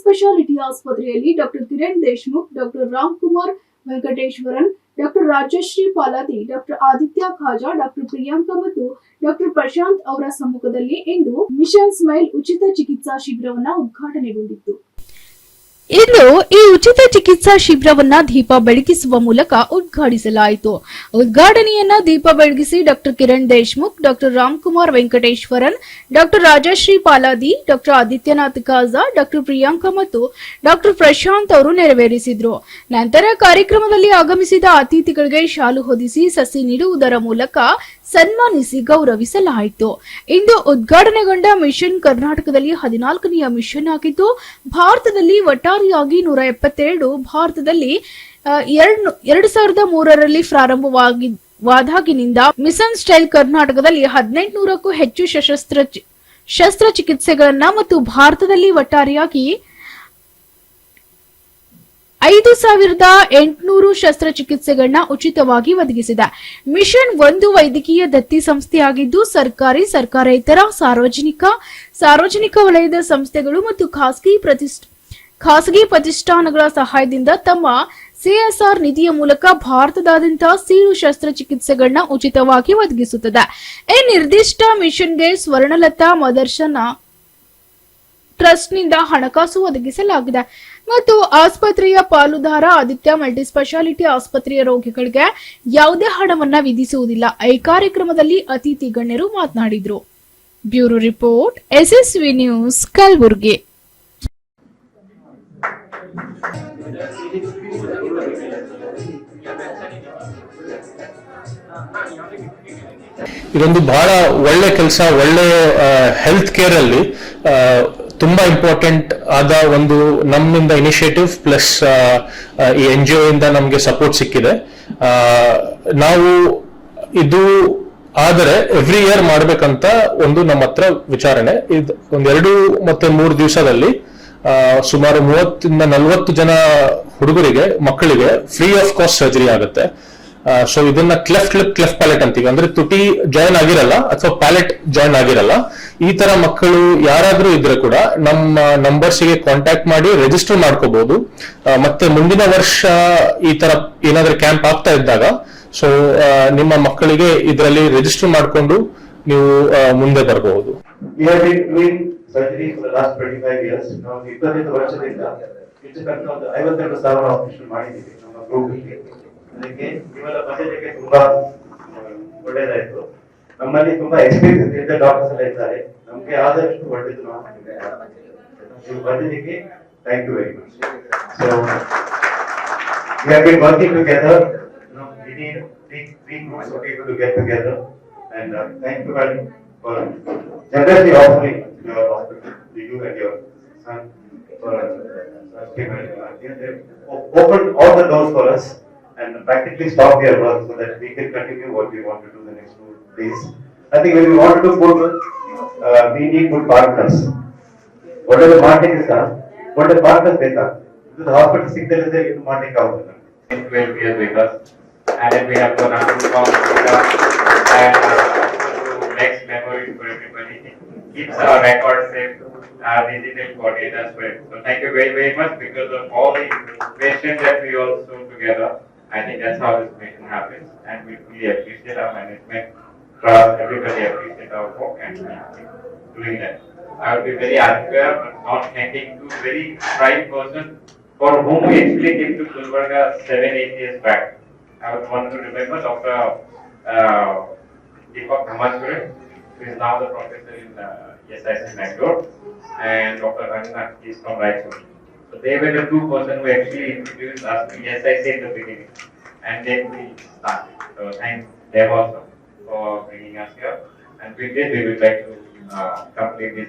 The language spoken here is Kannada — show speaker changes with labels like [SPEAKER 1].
[SPEAKER 1] ಸ್ಪೆಷಾಲಿಟಿ ಆಸ್ಪತ್ರೆಯಲ್ಲಿ doctor Kiran Deshmukh doctor Ram Kumar Venkateshwaran doctor Rajashree Paladi doctor Aditya Khaja doctor Priyanka ಮತ್ತು ಡಾಕ್ಟರ್ ಪ್ರಶಾಂತ್ ಅವರ ಸಮ್ಮುಖದಲ್ಲಿ ಇಂದು ಮಿಷನ್ ಸ್ಮೈಲ್ ಉಚಿತ ಚಿಕಿತ್ಸಾ ಶಿಬಿರವನ್ನು ಉದ್ಘಾಟನೆಗೊಂಡಿತ್ತು. ಇಂದು ಈ ಉಚಿತ ಚಿಕಿತ್ಸಾ ಶಿಬಿರವನ್ನ ದೀಪ ಬೆಳಗಿಸುವ ಮೂಲಕ ಉದ್ಘಾಟಿಸಲಾಯಿತು. ಉದ್ಘಾಟನೆಯನ್ನ ದೀಪ ಬೆಳಗಿಸಿ doctor Kiran Deshmukh, doctor Ramkumar Venkateshwaran, doctor Rajashree Paladi doctor Adityanath Kaja doctor Priyanka ಮತ್ತು ಡಾಕ್ಟರ್ ಪ್ರಶಾಂತ್ ಅವರು ನೆರವೇರಿಸಿದ್ರು. ನಂತರ ಕಾರ್ಯಕ್ರಮದಲ್ಲಿ ಆಗಮಿಸಿದ ಅತಿಥಿಗಳಿಗೆ ಶಾಲು ಹೊದಿಸಿ ಸಸಿ ನೀಡುವುದರ ಮೂಲಕ ಸನ್ಮಾನಿಸಿ ಗೌರವಿಸಲಾಯಿತು ಇಂದು ಉದ್ಘಾಟನೆಗೊಂಡ ಮಿಷನ್ ಕರ್ನಾಟಕದಲ್ಲಿ ಹದಿನಾಲ್ಕನೆಯ ಮಿಷನ್ ಆಗಿದ್ದು, ಭಾರತದಲ್ಲಿ ಒಟ್ಟಾರೆಯಾಗಿ ನೂರ ಎಪ್ಪತ್ತೆರಡು, ಭಾರತದಲ್ಲಿ ಎರಡು ಎರಡು ಸಾವಿರದ ಮೂರರಲ್ಲಿ ಪ್ರಾರಂಭವಾಗಿ, ವಾದಾಗಿನಿಂದ ಮಿಷನ್ ಸ್ಟೈಲ್ ಕರ್ನಾಟಕದಲ್ಲಿ ಹದಿನೆಂಟುನೂರಕ್ಕೂ ಹೆಚ್ಚು ಸಶಸ್ತ್ರ ಶಸ್ತ್ರಚಿಕಿತ್ಸೆಗಳನ್ನ ಮತ್ತು ಭಾರತದಲ್ಲಿ ಒಟ್ಟಾರೆಯಾಗಿ ಐದು ಸಾವಿರದ ಎಂಟುನೂರು ಶಸ್ತ್ರಚಿಕಿತ್ಸೆಗಳನ್ನ ಉಚಿತವಾಗಿ ಒದಗಿಸಿದೆ. ಮಿಷನ್ ಒಂದು ವೈದ್ಯಕೀಯ ದತ್ತಿ ಸಂಸ್ಥೆಯಾಗಿದ್ದು, ಸರ್ಕಾರಿ ಸರ್ಕಾರೇತರ ಸಾರ್ವಜನಿಕ ಸಾರ್ವಜನಿಕ ವಲಯದ ಸಂಸ್ಥೆಗಳು ಮತ್ತು ಖಾಸಗಿ ಪ್ರತಿಷ್ಠ, ಖಾಸಗಿ ಪ್ರತಿಷ್ಠಾನಗಳ ಸಹಾಯದಿಂದ ತಮ್ಮ ಸಿಎಸ್ಆರ್ ನಿಧಿಯ ಮೂಲಕ ಭಾರತದಾದ್ಯಂತ ಸೀಳು ಶಸ್ತ್ರಚಿಕಿತ್ಸೆಗಳನ್ನ ಉಚಿತವಾಗಿ ಒದಗಿಸುತ್ತದೆ. ಈ ನಿರ್ದಿಷ್ಟ ಮಿಷನ್ಗೆ ಸ್ವರ್ಣಲತಾ ಮದರ್ಶನ ಟ್ರಸ್ಟ್ನಿಂದ ಹಣಕಾಸು ಒದಗಿಸಲಾಗಿದೆ. ಮತ್ತು ಆಸ್ಪತ್ರೆಯ ಪಾಲುದಾರ ಆದಿತ್ಯ ಮಲ್ಟಿ ಸ್ಪೆಷಾಲಿಟಿ ಆಸ್ಪತ್ರೆಯ ರೋಗಿಗಳಿಗೆ ಯಾವುದೇ ಹಣವನ್ನ ವಿಧಿಸುವುದಿಲ್ಲ. ಈ ಕಾರ್ಯಕ್ರಮದಲ್ಲಿ ಅತಿಥಿ ಗಣ್ಯರು ಮಾತನಾಡಿದ್ರು. Bureau report, SSV news, Kalaburagi.
[SPEAKER 2] ಇದೊಂದು ಬಹಳ ಒಳ್ಳೆ ಕೆಲಸ ಒಳ್ಳೆ ಹೆಲ್ತ್ ಕೇರ್ ಅಲ್ಲಿ ತುಂಬಾ ಇಂಪಾರ್ಟೆಂಟ್ ಆದ ಒಂದು ನಮ್ಮಿಂದ ಇನಿಷಿಯೇಟಿವ್ ಪ್ಲಸ್ ಈ ಎನ್ ಜಿ ಇಂದ ನಮಗೆ ಸಪೋರ್ಟ್ ಸಿಕ್ಕಿದೆ. ನಾವು ಇದು ಆದರೆ ಎವ್ರಿ ಇಯರ್ ಮಾಡ್ಬೇಕಂತ ಒಂದು ನಮ್ಮ ಹತ್ರ ವಿಚಾರಣೆ. ಇದು ಒಂದೆರಡು ಮತ್ತೆ ಮೂರು ದಿವಸದಲ್ಲಿ ಸುಮಾರು ಮೂವತ್ತಿಂದ ನಲ್ವತ್ತು ಜನ ಹುಡುಗರಿಗೆ, ಮಕ್ಕಳಿಗೆ ಫ್ರೀ ಆಫ್ ಕಾಸ್ಟ್ ಸರ್ಜರಿ ಆಗುತ್ತೆ. ಸೊ ಇದನ್ನ ಕ್ಲೆಫ್ಟ್ ಲಿಪ್ ಕ್ಲೆಫ್ಟ್ ಪ್ಯಾಲೆಟ್ ಅಂತೀವಿ. ಅಂದ್ರೆ ತುಟಿ ಜಾಯಿನ್ ಆಗಿರಲ್ಲ, ಅಥವಾ ಪ್ಯಾಲೆಟ್ ಜಾಯಿನ್ ಆಗಿರಲ್ಲ, ಈ ತರ ಮಕ್ಕಳು ಯಾರಾದ್ರೂ ಇದ್ರೆ ಕೂಡ ನಮ್ಮ ನಂಬರ್ಸ್ಗೆ ಕಾಂಟ್ಯಾಕ್ಟ್ ಮಾಡಿ ರಿಜಿಸ್ಟರ್ ಮಾಡ್ಕೋಬಹುದು ಮತ್ತೆ ಮುಂದಿನ ವರ್ಷ ಈ ತರ ಏನಾದ್ರೂ ಕ್ಯಾಂಪ್ ಆಗ್ತಾ ಇದ್ದಾಗ ಸೊ ನಿಮ್ಮ ಮಕ್ಕಳಿಗೆ ಇದರಲ್ಲಿ ರಿಜಿಸ್ಟರ್ ಮಾಡ್ಕೊಂಡು ನೀವು ಮುಂದೆ ಬರಬಹುದು
[SPEAKER 3] ಹೆಚ್ಚು ಕಡಿಮೆ ಒಂದು ಐವತ್ತೆರಡು ಸಾವಿರ ಆಪರೇಷನ್ ಮಾಡಿದ್ದೀವಿ ನಮ್ಮ ಗ್ರೂಪ್ ಅದಕ್ಕೆ ಇವೆಲ್ಲ ಬಜೆಟ್ಗೆ ತುಂಬಾ ಆ, ಒಳ್ಳೇದಾಯ್ತು ನಮ್ಮಲ್ಲಿ ತುಂಬಾ ಎಕ್ಸ್ಪೀರಿಯನ್ಸ್ ಇದ್ದ ಡಾಕ್ಟರ್ಸ್ ಎಲ್ಲ ಇದ್ದಾರೆ ನಮ್ಗೆ ಆದಷ್ಟು ಒಳ್ಳೇದು ನಾವು ನೀವು ಬಂದಿದ್ದಕ್ಕೆ thank you very much so we have been working together. You know, we need three, three groups of people to get together. And uh, thank you very for generously offering your hospital to you and your son for uh, trusting and, uh, they they o- opened all the doors for us and practically stopped their work so that we can continue what we want to do the next two days. I think when we want to do good work, uh, we need good partners. ಒಳ್ಳೆದು ಮಾಡ್ಲಿಕ್ಕೆ ಸಹ ಒಳ್ಳೆ ಪಾರ್ಟ್ನರ್ಸ್ ಬೇಕಾಗ್ತದೆ ಇದು ಹಾಸ್ಪಿಟಲ್ ಸಿಗ್ದಲ್ಲಿದ್ರೆ ಇದು ಮಾಡ್ಲಿಕ್ಕೆ ಆಗುದಿಲ್ಲ
[SPEAKER 4] in 12 years with us. And then we have done a good form with us. And uh, to next memories for everybody. Keeps our record safe, our digital body as well. So thank you very, very much because of all the patients that we also together. I think that's how this mission happens. And we really appreciate our management, trust, everybody appreciate our work and doing that. I would be very unfair but not thanking two very bright person for whom we actually came to Gulbarga seven, eight years back. I would want to remember Dr. Uh, Deepak Dhamasure, who is now the professor in uh, SIS Bangalore, and Dr. Rangnath, he is from Raichur. They were the two person who actually introduced us to SIS in the beginning, and then we started. So thanks them also for bringing us here. And with this, we would like to uh, complete this